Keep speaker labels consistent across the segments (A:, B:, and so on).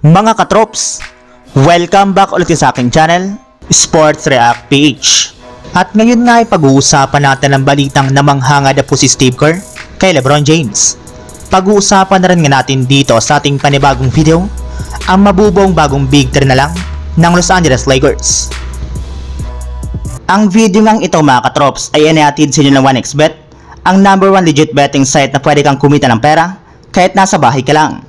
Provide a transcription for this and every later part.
A: Mga katrops, welcome back ulit sa aking channel, Sports React PH. At ngayon nga ay pag-uusapan natin ang balitang namanghanga na po si Steve Kerr kay Lebron James. Pag-uusapan na rin nga natin dito sa ating panibagong video, ang mabubong bagong big three na lang ng Los Angeles Lakers. Ang video ngang ito mga katrops ay inihatid sa inyo ng 1xBet, ang number one legit betting site na pwede kang kumita ng pera kahit nasa bahay ka lang.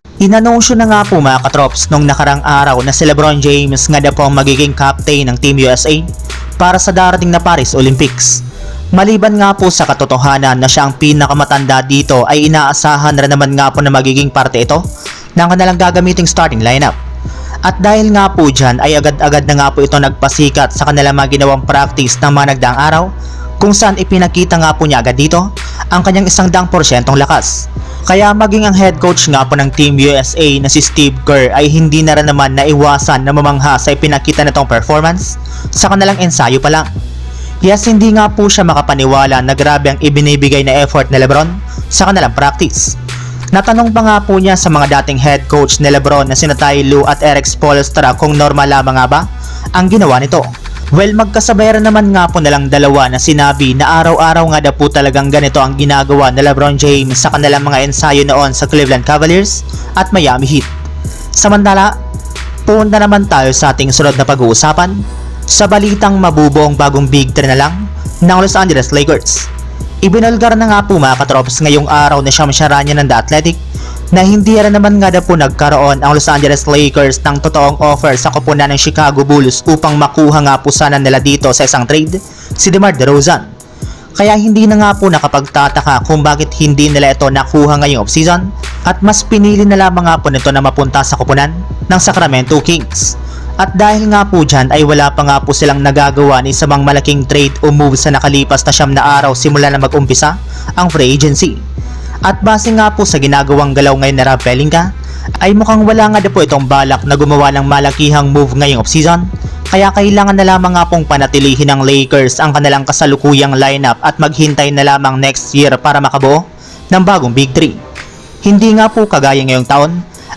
A: Inanunsyo na nga po mga katrops nung nakarang araw na si Lebron James nga daw po magiging captain ng Team USA para sa darating na Paris Olympics. Maliban nga po sa katotohanan na siya ang pinakamatanda dito ay inaasahan na naman nga po na magiging parte ito ng kanilang gagamiting starting lineup. At dahil nga po dyan ay agad-agad na nga po ito nagpasikat sa kanilang mga ginawang practice ng mga nagdaang araw kung saan ipinakita nga po niya agad dito ang kanyang isang daang porsyentong lakas. Kaya maging ang head coach nga po ng Team USA na si Steve Kerr ay hindi na rin naman naiwasan na mamangha sa ipinakita nitong performance sa kanilang ensayo pa lang. Yes, hindi nga po siya makapaniwala na grabe ang ibinibigay na effort ni Lebron sa kanilang practice. Natanong pa nga po niya sa mga dating head coach ni Lebron na sina Ty at Eric Spoelstra kung normal lamang nga ba ang ginawa nito. Well, magkasabay rin naman nga po nalang dalawa na sinabi na araw-araw nga daw po talagang ganito ang ginagawa ni Lebron James sa kanilang mga ensayo noon sa Cleveland Cavaliers at Miami Heat. Samantala, punta naman tayo sa ating sunod na pag-uusapan sa balitang mabubong bagong big three na lang ng Los Angeles Lakers. Ibinulgar na nga po mga katrops ngayong araw na siyam siya ng The Athletic na hindi rin naman nga daw po nagkaroon ang Los Angeles Lakers ng totoong offer sa koponan ng Chicago Bulls upang makuha nga po sana nila dito sa isang trade si DeMar DeRozan. Kaya hindi na nga po nakapagtataka kung bakit hindi nila ito nakuha ngayong offseason at mas pinili na lamang nga po nito na mapunta sa koponan ng Sacramento Kings. At dahil nga po dyan ay wala pa nga po silang nagagawa ni sa mga malaking trade o move sa nakalipas na siyam na araw simula na mag-umpisa ang free agency. At base nga po sa ginagawang galaw ngayon na Rob Pelinka, ay mukhang wala nga na po itong balak na gumawa ng malakihang move ngayong offseason. Kaya kailangan na lamang nga pong panatilihin ng Lakers ang kanilang kasalukuyang lineup at maghintay na lamang next year para makabuo ng bagong Big 3. Hindi nga po kagaya ngayong taon,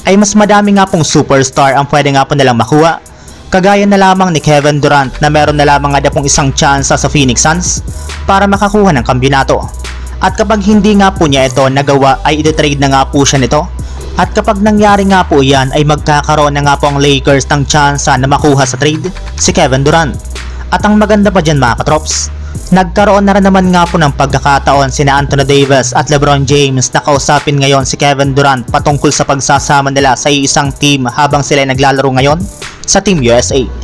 A: ay mas madami nga pong superstar ang pwede nga po nilang makuha Kagaya na lamang ni Kevin Durant na meron na lamang nga na isang tsansa sa Phoenix Suns para makakuha ng kambyunato. At kapag hindi nga po niya ito nagawa ay ititrade na nga po siya nito. At kapag nangyari nga po yan ay magkakaroon na nga po ang Lakers ng tsansa na makuha sa trade si Kevin Durant. At ang maganda pa dyan mga katrops, nagkaroon na rin naman nga po ng pagkakataon sina Anthony Davis at LeBron James na kausapin ngayon si Kevin Durant patungkol sa pagsasama nila sa isang team habang sila naglalaro ngayon sa Team USA.